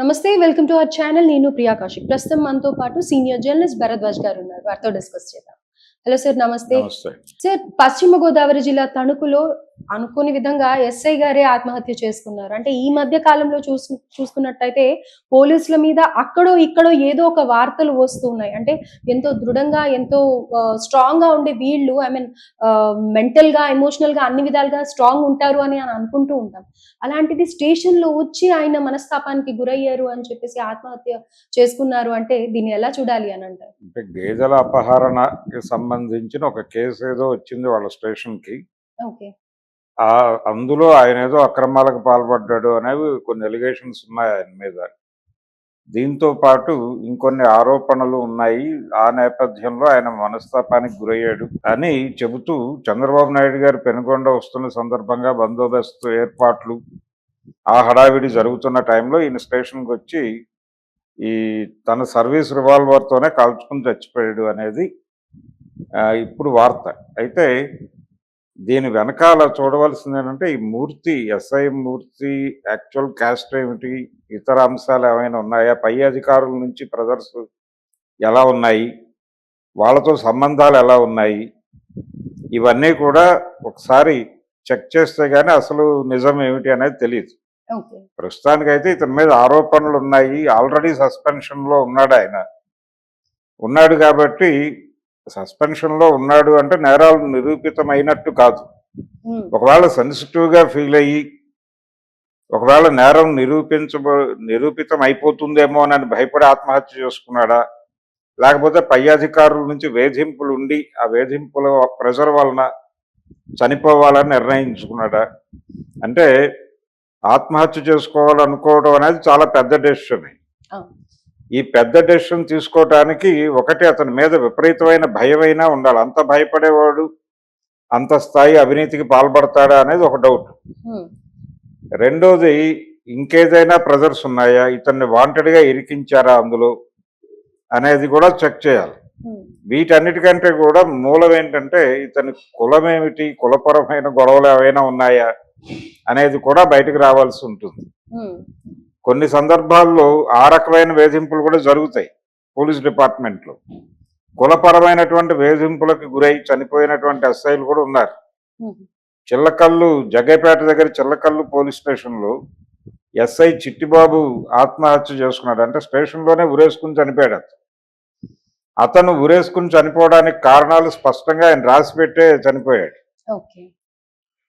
నమస్తే welcome to our channel. నేను ప్రియా కౌశిక్. ప్రస్తుతం మనతో పాటు సీనియర్ జర్నలిస్ట్ భరద్వాజ్ గారు ఉన్నారు. వారితో డిస్కస్ చేద్దాం. హలో సార్ నమస్తే. నమస్తే. సార్ పశ్చిమ గోదావరి జిల్లా తణుకులో అనుకోని విధంగా ఎస్ఐ గారే ఆత్మహత్య చేసుకున్నారు. అంటే ఈ మధ్య కాలంలో చూసు చూసుకున్నట్టయితే పోలీసుల మీద అక్కడో ఇక్కడో ఏదో ఒక వార్తలు వస్తూ ఉన్నాయి. అంటే ఎంతో దృఢంగా ఎంతో స్ట్రాంగ్గా ఉండే వీళ్ళు ఐ మీన్ మెంటల్గా ఎమోషనల్గా అన్ని విధాలుగా స్ట్రాంగ్ ఉంటారు అని అని అనుకుంటూ ఉంటాం. అలాంటిది స్టేషన్లో వచ్చి ఆయన మనస్తాపానికి గురయ్యారు అని చెప్పేసి ఆత్మహత్య చేసుకున్నారు అంటే దీన్ని ఎలా చూడాలి అని అంటారు? అంటే గేదెల అపహరణకి సంబంధించిన ఒక కేసు ఏదో వచ్చింది వాళ్ళ స్టేషన్కి ఓకే. అందులో ఆయన ఏదో అక్రమాలకు పాల్పడ్డాడు అనేవి కొన్ని ఎలిగేషన్స్ ఉన్నాయి ఆయన మీద. దీంతో పాటు ఇంకొన్ని ఆరోపణలు ఉన్నాయి. ఆ నేపథ్యంలో ఆయన మనస్తాపానికి గురయ్యాడు అని చెబుతూ చంద్రబాబు నాయుడు గారు పెనుగొండ వస్తున్న సందర్భంగా బందోబస్తు ఏర్పాట్లు ఆ హడావిడి జరుగుతున్న టైంలో ఈయన స్టేషన్కి వచ్చి ఈ తన సర్వీస్ రివాల్వర్తోనే కాల్చుకుని చచ్చిపోయాడు అనేది ఇప్పుడు వార్త. అయితే దీని వెనకాల చూడవలసింది ఏంటంటే ఈ Murthy SI Murthy actual caste ఏమిటి ఇతర అంశాలు ఏమైనా ఉన్నాయా పై అధికారుల నుంచి ప్రజర్స్ ఎలా ఉన్నాయి వాళ్ళతో సంబంధాలు ఎలా ఉన్నాయి ఇవన్నీ కూడా ఒకసారి చెక్ చేస్తే గానీ అసలు నిజం ఏమిటి అనేది తెలియదు ప్రస్తుతానికైతే ఇతని మీద ఆరోపణలు ఉన్నాయి ఆల్రెడీ సస్పెన్షన్లో ఉన్నాడు ఆయన. ఉన్నాడు కాబట్టి సస్పెన్షన్లో ఉన్నాడు అంటే నేరాలు నిరూపితమైనట్టు కాదు. ఒకవేళ సెన్సిటివ్గా ఫీల్ అయ్యి ఒకవేళ నేరం నిరూపించబ నిరూపితం అయిపోతుందేమో అని భయపడి ఆత్మహత్య చేసుకున్నాడా? లేకపోతే పై అధికారుల నుంచి వేధింపులు ఉండి ఆ వేధింపుల ప్రెజర్ వలన చనిపోవాలని నిర్ణయించుకున్నాడా? అంటే ఆత్మహత్య చేసుకోవాలనుకోవడం అనేది చాలా పెద్ద డెసిషన్. ఈ పెద్ద డెసిషన్ తీసుకోవటానికి ఒకటి అతని మీద విపరీతమైన భయమైనా ఉండాలి. అంత భయపడేవాడు అంత స్థాయి అవినీతికి పాల్పడతాడా అనేది ఒక డౌట్ రెండోది ఇంకేదైనా ప్రెజర్స్ ఉన్నాయా? ఇతన్ని వాంటెడ్గా ఇరికించారా అందులో? అనేది కూడా చెక్ చేయాలి. వీటన్నిటికంటే కూడా మూలం ఏంటంటే ఇతని కులం ఏమిటి కులపరమైన గొడవలు ఏవైనా ఉన్నాయా? అనేది కూడా బయటకు రావాల్సి ఉంటుంది. కొన్ని సందర్భాల్లో ఆ రకమైన వేధింపులు కూడా జరుగుతాయి పోలీస్ డిపార్ట్మెంట్లో. కులపరమైనటువంటి వేధింపులకు గురై చనిపోయినటువంటి ఎస్ఐలు కూడా ఉన్నారు. చిల్లకల్లు జగ్గైపేట దగ్గర చిల్లకల్లు పోలీస్ స్టేషన్లో ఎస్ఐ చిట్టిబాబు ఆత్మహత్య చేసుకున్నాడు. అంటే స్టేషన్లోనే ఉరేసుకుని చనిపోయాడు అతను. ఉరేసుకుని చనిపోవడానికి కారణాలు స్పష్టంగా ఆయన రాసిపెట్టే చనిపోయాడు. ఓకే.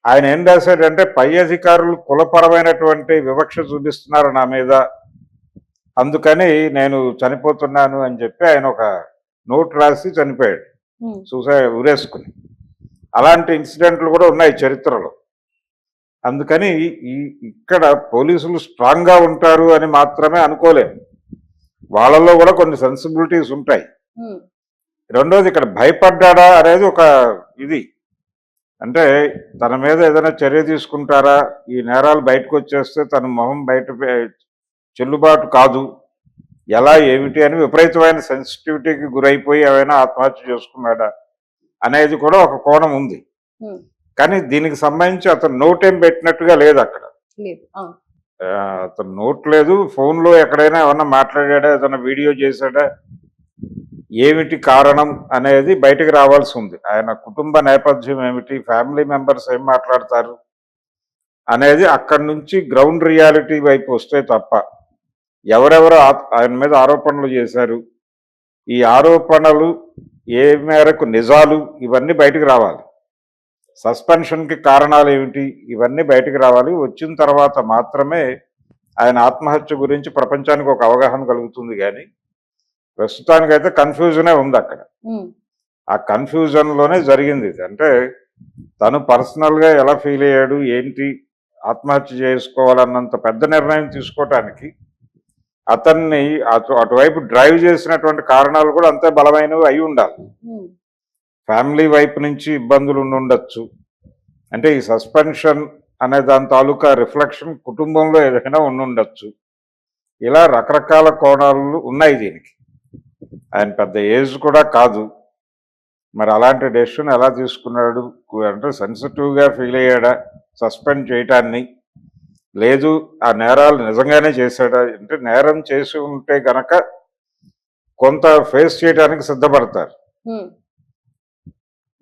ఆయన ఏం రాశాడంటే పై అధికారులు కులపరమైనటువంటి వివక్ష చూపిస్తున్నారు నా మీద. అందుకని నేను చనిపోతున్నాను అని చెప్పి ఆయన ఒక నోట్ రాసి చనిపోయాడు. సూసైడ్ ఉరేసుకుని అలాంటి ఇన్సిడెంట్లు కూడా ఉన్నాయి చరిత్రలో. అందుకని ఈ ఇక్కడ పోలీసులు స్ట్రాంగ్గా ఉంటారు అని మాత్రమే అనుకోలేము. వాళ్ళలో కూడా కొన్ని సెన్సిబిలిటీస్ ఉంటాయి. రెండోది ఇక్కడ భయపడ్డాడా అనేది ఒక ఇది. అంటే తన మీద ఏదైనా చర్య తీసుకుంటారా? ఈ నేరాలు బయటకు వచ్చేస్తే తన మొహం బయట చెల్లుబాటు కాదు. ఎలా ఏమిటి అని విపరీతమైన సెన్సిటివిటీకి గురైపోయి ఏమైనా ఆత్మహత్య చేసుకున్నాడా అనేది కూడా ఒక కోణం ఉంది. కానీ దీనికి సంబంధించి అతను నోట్ ఏం పెట్టినట్టుగా లేదు అక్కడ. అతను నోట్ లేదు. ఫోన్లో ఎక్కడైనా ఏమన్నా మాట్లాడాడా? ఏదైనా వీడియో చేశాడా? ఏమిటి కారణం అనేది బయటకు రావాల్సి ఉంది. ఆయన కుటుంబ నేపథ్యం ఏమిటి? ఫ్యామిలీ మెంబర్స్ ఏం మాట్లాడతారు? అనేది అక్కడి నుంచి గ్రౌండ్ రియాలిటీ వైపు వస్తే తప్ప ఎవరెవరు ఆయన మీద ఆరోపణలు చేశారు? ఈ ఆరోపణలు ఏ మేరకు నిజాలు? ఇవన్నీ బయటకు రావాలి. సస్పెన్షన్కి కారణాలు ఏమిటి? ఇవన్నీ బయటకు రావాలి. వచ్చిన తర్వాత మాత్రమే ఆయన ఆత్మహత్య గురించి ప్రపంచానికి ఒక అవగాహన కలుగుతుంది కానీ ప్రస్తుతానికైతే కన్ఫ్యూజనే ఉంది అక్కడ. ఆ కన్ఫ్యూజన్లోనే జరిగింది ఇది. అంటే తను పర్సనల్గా ఎలా ఫీల్ అయ్యాడు ఏంటి ఆత్మహత్య చేసుకోవాలన్నంత పెద్ద నిర్ణయం తీసుకోవటానికి అతన్ని అటు అటువైపు డ్రైవ్ చేసినటువంటి కారణాలు కూడా అంతే బలమైనవి అయి ఉండాలి. ఫ్యామిలీ వైపు నుంచి ఇబ్బందులు ఉండి ఉండొచ్చు. అంటే ఈ సస్పెన్షన్ అనే దాని తాలూకా రిఫ్లెక్షన్ కుటుంబంలో ఏదైనా ఉండి ఉండొచ్చు. ఇలా రకరకాల కోణాలు ఉన్నాయి దీనికి. ఆయన పెద్ద ఏజ్ కూడా కాదు. మరి అలాంటి డెసిషన్ ఎలా తీసుకున్నాడు? అంటే సెన్సిటివ్గా ఫీల్ అయ్యాడా? సస్పెండ్ చేయటాన్ని. లేదు ఆ నేరాలు నిజంగానే చేశాడా? అంటే నేరం చేసి ఉంటే గనక కొంత ఫేస్ చేయడానికి సిద్ధపడతారు.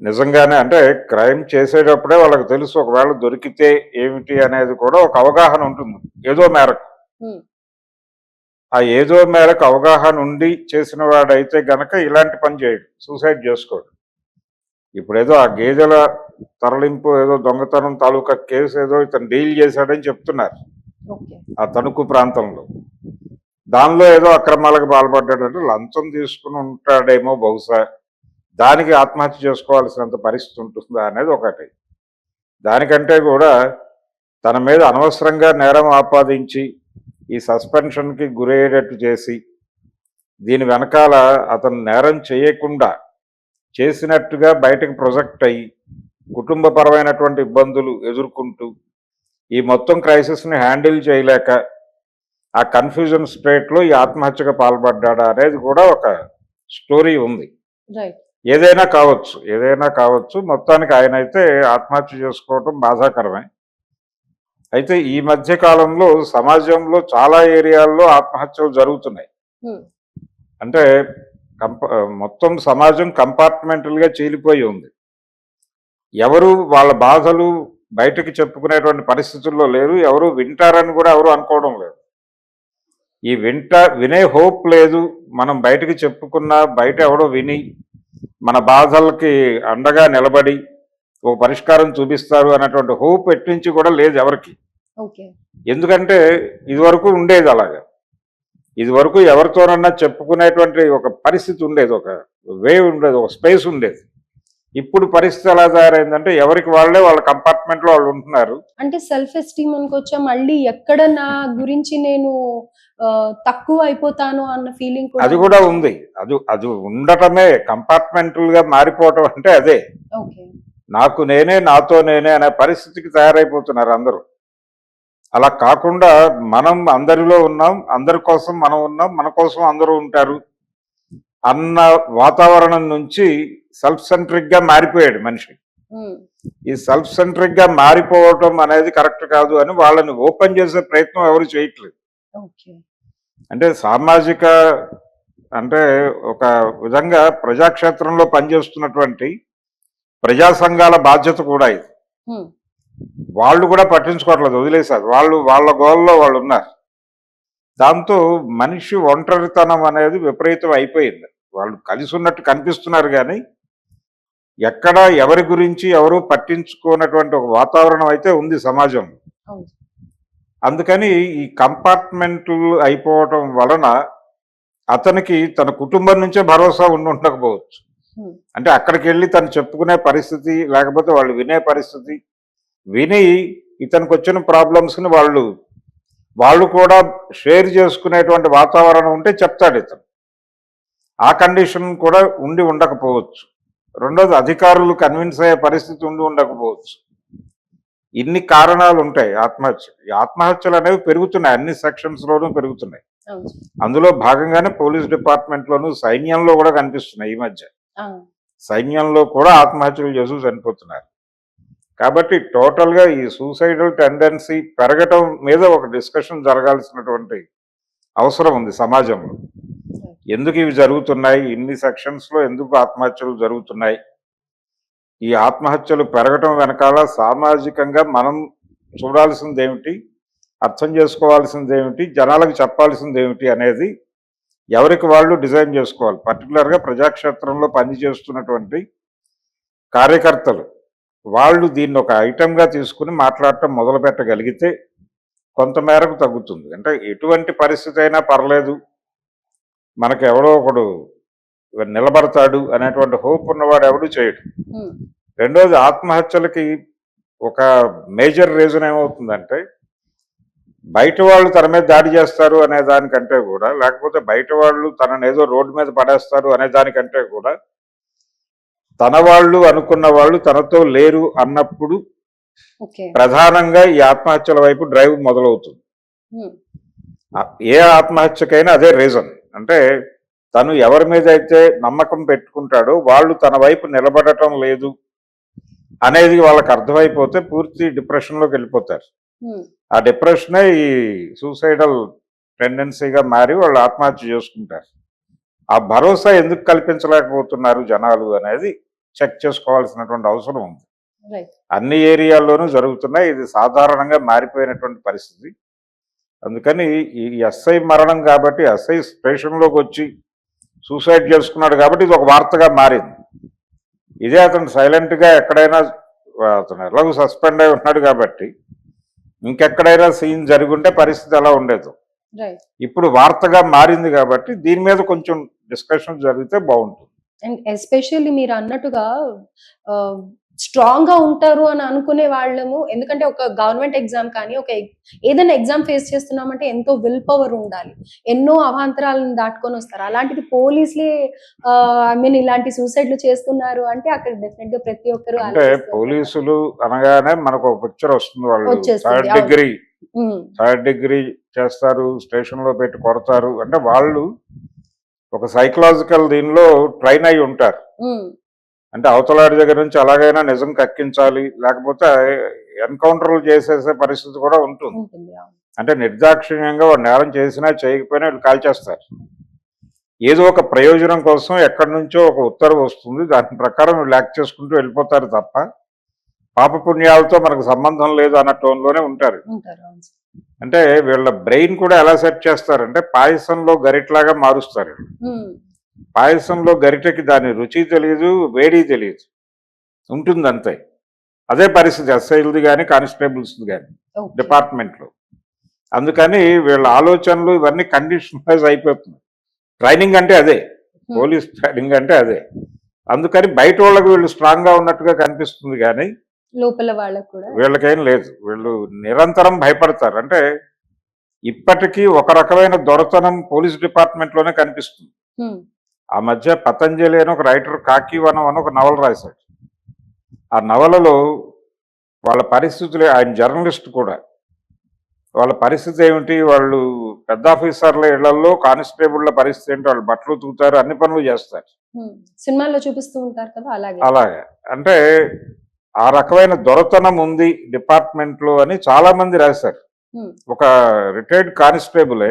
నిజంగానే అంటే క్రైమ్ చేసేటప్పుడే వాళ్ళకి తెలుసు ఒకవేళ దొరికితే ఏమిటి అనేది కూడా ఒక అవగాహన ఉంటుంది. ఏదో మేరకు. ఆ ఏదో మేరకు అవగాహన ఉండి చేసిన వాడైతే గనక ఇలాంటి పని చేయడు సూసైడ్ చేసుకోడు. ఇప్పుడు ఏదో ఆ గేదెల తరలింపు ఏదో దొంగతనం తాలూకా కేసు ఏదో ఇతను డీల్ చేశాడని చెప్తున్నారు. ఆ తణుకు ప్రాంతంలో. దానిలో ఏదో అక్రమాలకు పాల్పడ్డాడంటే లంచం తీసుకుని ఉంటాడేమో బహుశా. దానికి ఆత్మహత్య చేసుకోవాల్సినంత పరిస్థితి ఉంటుందా అనేది ఒకటి. దానికంటే కూడా తన మీద అనవసరంగా నేరం ఆపాదించి ఈ సస్పెన్షన్కి గురయ్యేటట్టు చేసి దీని వెనకాల అతను నేరం చేయకుండా చేసినట్టుగా బయటకు ప్రొజెక్ట్ అయ్యి కుటుంబపరమైనటువంటి ఇబ్బందులు ఎదుర్కొంటూ ఈ మొత్తం క్రైసిస్ని హ్యాండిల్ చేయలేక ఆ కన్ఫ్యూజన్ స్టేట్లో ఈ ఆత్మహత్యకు పాల్పడ్డాడా అనేది కూడా ఒక స్టోరీ ఉంది. ఏదైనా కావచ్చు ఏదైనా కావచ్చు మొత్తానికి ఆయన అయితే ఆత్మహత్య చేసుకోవటం బాధాకరమే. అయితే ఈ మధ్య కాలంలో సమాజంలో చాలా ఏరియాల్లో ఆత్మహత్యలు జరుగుతున్నాయి. అంటే మొత్తం సమాజం కంపార్ట్మెంటల్గా చీలిపోయి ఉంది. ఎవరు వాళ్ళ బాధలు బయటకు చెప్పుకునేటువంటి పరిస్థితుల్లో లేరు ఎవరు వింటారని కూడా ఎవరు అనుకోవడం లేదు. ఈ వింట వినే హోప్ లేదు మనం బయటకు చెప్పుకున్నా బయట ఎవడో విని మన బాధలకి అండగా నిలబడి ఒక పరిష్కారం చూపిస్తారు అన్నటువంటి హోప్ ఎట్టించి కూడా లేదు ఎవరికి. ఓకే. ఎందుకంటే ఇదివరకు ఉండేది అలాగా. ఇదివరకు ఎవరితోనన్నా చెప్పుకునేటువంటి ఒక పరిస్థితి ఉండేది ఒక వే ఉండేది ఒక స్పేస్ ఉండేది. ఇప్పుడు పరిస్థితి ఎలా తయారైందంటే ఎవరికి వాళ్ళే వాళ్ళ కంపార్ట్మెంట్లో వాళ్ళు ఉంటున్నారు. అంటే సెల్ఫ్ ఎస్టీమ్ అనుకోవచ్చా? మళ్ళీ ఎక్కడ నా గురించి నేను తక్కువ అయిపోతాను అన్న ఫీలింగ్ అది కూడా ఉంది. అది అది ఉండటమే. కంపార్ట్మెంటల్గా మారిపోవటం అంటే అదే. ఓకే. నాకు నేనే నాతో నేనే అనే పరిస్థితికి తయారైపోతున్నారు అందరూ. అలా కాకుండా మనం అందరిలో ఉన్నాం అందరి కోసం మనం ఉన్నాం మన కోసం అందరూ ఉంటారు అన్న వాతావరణం నుంచి సెల్ఫ్ సెంట్రిక్గా మారిపోయాడు మనిషి. ఈ సెల్ఫ్ సెంట్రిక్గా మారిపోవటం అనేది కరెక్ట్ కాదు అని వాళ్ళని ఓపెన్ చేసే ప్రయత్నం ఎవరు చేయట్లేదు. అంటే సామాజిక అంటే ఒక విధంగా ప్రజాక్షేత్రంలో పనిచేస్తున్నటువంటి ప్రజా సంఘాల బాధ్యత కూడా ఇది. వాళ్ళు కూడా పట్టించుకోవట్లేదు వదిలేశారు. వాళ్ళు వాళ్ళ గోల్లో వాళ్ళు ఉన్నారు. దాంతో మనిషి ఒంటరితనం అనేది విపరీతం అయిపోయింది. వాళ్ళు కలిసి ఉన్నట్టు కనిపిస్తున్నారు కానీ ఎక్కడ ఎవరి గురించి ఎవరు పట్టించుకోనటువంటి ఒక వాతావరణం అయితే ఉంది సమాజంలో అవును. అందుకని ఈ కంపార్ట్మెంట్లు అయిపోవటం వలన అతనికి తన కుటుంబం నుంచే భరోసా ఉండి ఉండకపోవచ్చు. అంటే అక్కడికి వెళ్ళి తను చెప్పుకునే పరిస్థితి లేకపోతే వాళ్ళు వినే పరిస్థితి విని ఇతనికి వచ్చిన ప్రాబ్లమ్స్ని వాళ్ళు వాళ్ళు కూడా షేర్ చేసుకునేటువంటి వాతావరణం ఉంటే చెప్తాడు ఇతను. ఆ కండిషన్ కూడా ఉండి ఉండకపోవచ్చు. రెండోది అధికారులు కన్విన్స్ అయ్యే పరిస్థితి ఉండి ఉండకపోవచ్చు. ఇన్ని కారణాలు ఉంటాయి ఆత్మహత్య ఆత్మహత్యలు అనేవి పెరుగుతున్నాయి అన్ని సెక్షన్స్ లోనూ పెరుగుతున్నాయి అందులో భాగంగానే పోలీస్ డిపార్ట్మెంట్ లోను సైన్యంలో కూడా కనిపిస్తున్నాయి ఈ మధ్య. సైన్యంలో కూడా ఆత్మహత్యలు చేస్తూ చనిపోతున్నారు. కాబట్టి టోటల్గా ఈ సూసైడల్ టెండెన్సీ పెరగటం మీద ఒక డిస్కషన్ జరగాల్సినటువంటి అవసరం ఉంది సమాజంలో. ఎందుకు ఇవి జరుగుతున్నాయి? ఇన్ని సెక్షన్స్లో ఎందుకు ఆత్మహత్యలు జరుగుతున్నాయి? ఈ ఆత్మహత్యలు పెరగటం వెనకాల సామాజికంగా మనం చూడాల్సింది ఏమిటి అర్థం చేసుకోవాల్సింది ఏమిటి జనాలకు చెప్పాల్సింది ఏమిటి అనేది ఎవరికి వాళ్ళు డిజైన్ చేసుకోవాలి. పర్టికులర్గా ప్రజాక్షేత్రంలో పనిచేస్తున్నటువంటి కార్యకర్తలు వాళ్ళు దీన్ని ఒక ఐటెంగా తీసుకుని మాట్లాడటం మొదలు పెట్టగలిగితే కొంతమేరకు తగ్గుతుంది. అంటే ఎటువంటి పరిస్థితి అయినా పర్లేదు. మనకు ఎవడో ఒకడు నిలబడతాడు అనేటువంటి హోప్ ఉన్నవాడు ఎవడు చేయడు. రెండోది ఆత్మహత్యలకి ఒక మేజర్ రీజన్ ఏమవుతుందంటే బయట వాళ్ళు తన మీద దాడి చేస్తారు అనే దానికంటే కూడా లేకపోతే బయట వాళ్ళు తనని ఏదో రోడ్డు మీద పడేస్తారు అనే దానికంటే కూడా తన వాళ్ళు అనుకున్న వాళ్ళు తనతో లేరు అన్నప్పుడు ప్రధానంగా ఈ ఆత్మహత్యల వైపు డ్రైవ్ మొదలవుతుంది. ఏ ఆత్మహత్యకైనా అదే రీజన్. అంటే తను ఎవరి మీద అయితే నమ్మకం పెట్టుకుంటాడో వాళ్ళు తన వైపు నిలబడటం లేదు అనేది వాళ్ళకి అర్థమైపోతే పూర్తి డిప్రెషన్లోకి వెళ్ళిపోతారు. ఆ డిప్రెషనే ఈ సూసైడల్ టెండెన్సీగా మారి వాళ్ళు ఆత్మహత్య చేసుకుంటారు. ఆ భరోసా ఎందుకు కల్పించలేకపోతున్నారు జనాలు అనేది చెక్ చేసుకోవాల్సినటువంటి అవసరం ఉంది. అన్ని ఏరియాల్లోనూ జరుగుతున్నాయి. ఇది సాధారణంగా మారిపోయినటువంటి పరిస్థితి. అందుకని ఈ ఎస్ఐ మరణం కాబట్టి ఎస్ఐ స్టేషన్లోకి వచ్చి సూసైడ్ చేసుకున్నాడు కాబట్టి ఇది ఒక వార్తగా మారింది. ఇదే అతను సైలెంట్గా ఎక్కడైనా అతను ఎలాగో సస్పెండ్ అయి ఉన్నాడు కాబట్టి ఇంకెక్కడైనా సీన్ జరిగి ఉంటే పరిస్థితి ఎలా ఉండేది. ఇప్పుడు వార్తగా మారింది కాబట్టి దీని మీద కొంచెం డిస్కషన్ జరిగితే బాగుంటుంది. అండ్ ఎస్పెషల్లీ మీరు అన్నట్టుగా స్ట్రాంగ్గా ఉంటారు అని అనుకునే వాళ్ళము. ఎందుకంటే ఒక గవర్నమెంట్ ఎగ్జామ్ కానీ ఒక ఏదైనా ఎగ్జామ్ ఫేస్ చేస్తున్నామంటే ఎంతో విల్ పవర్ ఉండాలి. ఎన్నో అవాంతరాలను దాటుకొని వస్తారు. అలాంటిది పోలీసులే ఐ మీన్ ఇలాంటి సూసైడ్లు చేస్తున్నారు అంటే అక్కడ డెఫినెట్గా ప్రతి ఒక్కరు అంటే పోలీసులు అనగానే మనకు ఒక పిక్చర్ వస్తుంది వాళ్ళు. థర్డ్. డిగ్రీ థర్డ్ డిగ్రీ చేస్తారు స్టేషన్లో పెట్టి కొడతారు. అంటే వాళ్ళు ఒక సైకలాజికల్ దీనిలో ట్రైన్ అయి ఉంటారు. అంటే అవతలాడి దగ్గర నుంచి అలాగైనా నిజం కక్కించాలి లేకపోతే ఎన్కౌంటర్లు చేసేసే పరిస్థితి కూడా ఉంటుంది. అంటే నిర్దాక్షిణ్యంగా వాడు నేరం చేసినా చేయకపోయినా వీళ్ళు కాల్చేస్తారు. ఏదో ఒక ప్రయోజనం కోసం ఎక్కడి నుంచో ఒక ఉత్తర్వు వస్తుంది. దాని ప్రకారం వీళ్ళు యాక్ట్ చేసుకుంటూ వెళ్ళిపోతారు తప్ప పాపపుణ్యాలతో మనకు సంబంధం లేదు అన్న టోన్లోనే ఉంటారు. అంటే వీళ్ళ బ్రెయిన్ కూడా ఎలా సెట్ చేస్తారంటే పాయసంలో గరిట్లాగా మారుస్తారు. పాయసంలో గరిటెకి దాని రుచి తెలియదు వేడి తెలియదు ఉంటుంది అంతే అదే పరిస్థితి ఎస్ఐలది కానీ కానిస్టేబుల్స్ది కానీ. డిపార్ట్మెంట్లో. అందుకని వీళ్ళ ఆలోచనలు ఇవన్నీ కండిషనలైజ్ అయిపోతుంది ట్రైనింగ్ అంటే అదే. పోలీస్ ట్రైనింగ్ అంటే అదే. అందుకని బయట వాళ్ళకి వీళ్ళు స్ట్రాంగ్గా ఉన్నట్టుగా కనిపిస్తుంది కానీ లోపల వాళ్ళకు కూడా. వీళ్ళకేం లేదు. వీళ్ళు నిరంతరం భయపడతారు. అంటే ఇప్పటికీ ఒక రకమైన దొరతనం పోలీస్ డిపార్ట్మెంట్లోనే కనిపిస్తుంది. ఆ మధ్య పతంజలి అని ఒక రైటర్ కాకివనం అని ఒక నవల రాశాడు. ఆ నవలలో వాళ్ళ పరిస్థితులు ఆయన జర్నలిస్ట్ కూడా. వాళ్ళ పరిస్థితి ఏమిటి? వాళ్ళు పెద్ద ఆఫీసర్ల ఇళ్ళలో కానిస్టేబుల్ల పరిస్థితి ఏంటి? వాళ్ళు బట్టలు తూతారు అన్ని పనులు చేస్తారు. సినిమాల్లో చూపిస్తూ ఉంటారు కదా అలాగే. అలాగే. అంటే ఆ రకమైన దొరతనం ఉంది డిపార్ట్మెంట్లో అని చాలా మంది రాశారు ఒక రిటైర్డ్ కానిస్టేబులే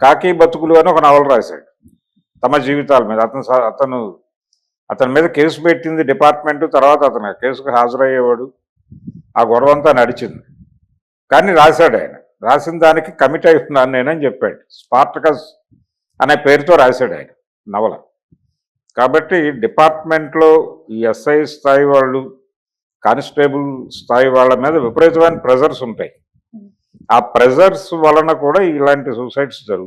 కాకి బతుకులు అని ఒక నవల రాశాడు. తమ జీవితాల మీద. అతను స- అతను అతని మీద కేసు పెట్టింది డిపార్ట్మెంట్ తర్వాత అతను కేసుకు హాజరయ్యేవాడు. ఆ గొడవ అంతా నడిచింది. కానీ రాశాడు ఆయన. రాసిన దానికి కమిట్ అయి ఉన్నాను నేనని చెప్పాడు. స్పార్టకస్ అనే పేరుతో రాశాడు ఆయన నవల. కాబట్టి డిపార్ట్మెంట్లో ఈ ఎస్ఐ స్థాయి వాళ్ళు కానిస్టేబుల్ స్థాయి వాళ్ళ మీద విపరీతమైన ప్రెజర్స్ ఉంటాయి. ఆ ప్రెజర్స్ వలన కూడా ఇలాంటి సూసైడ్స్ జరుగుతాయి.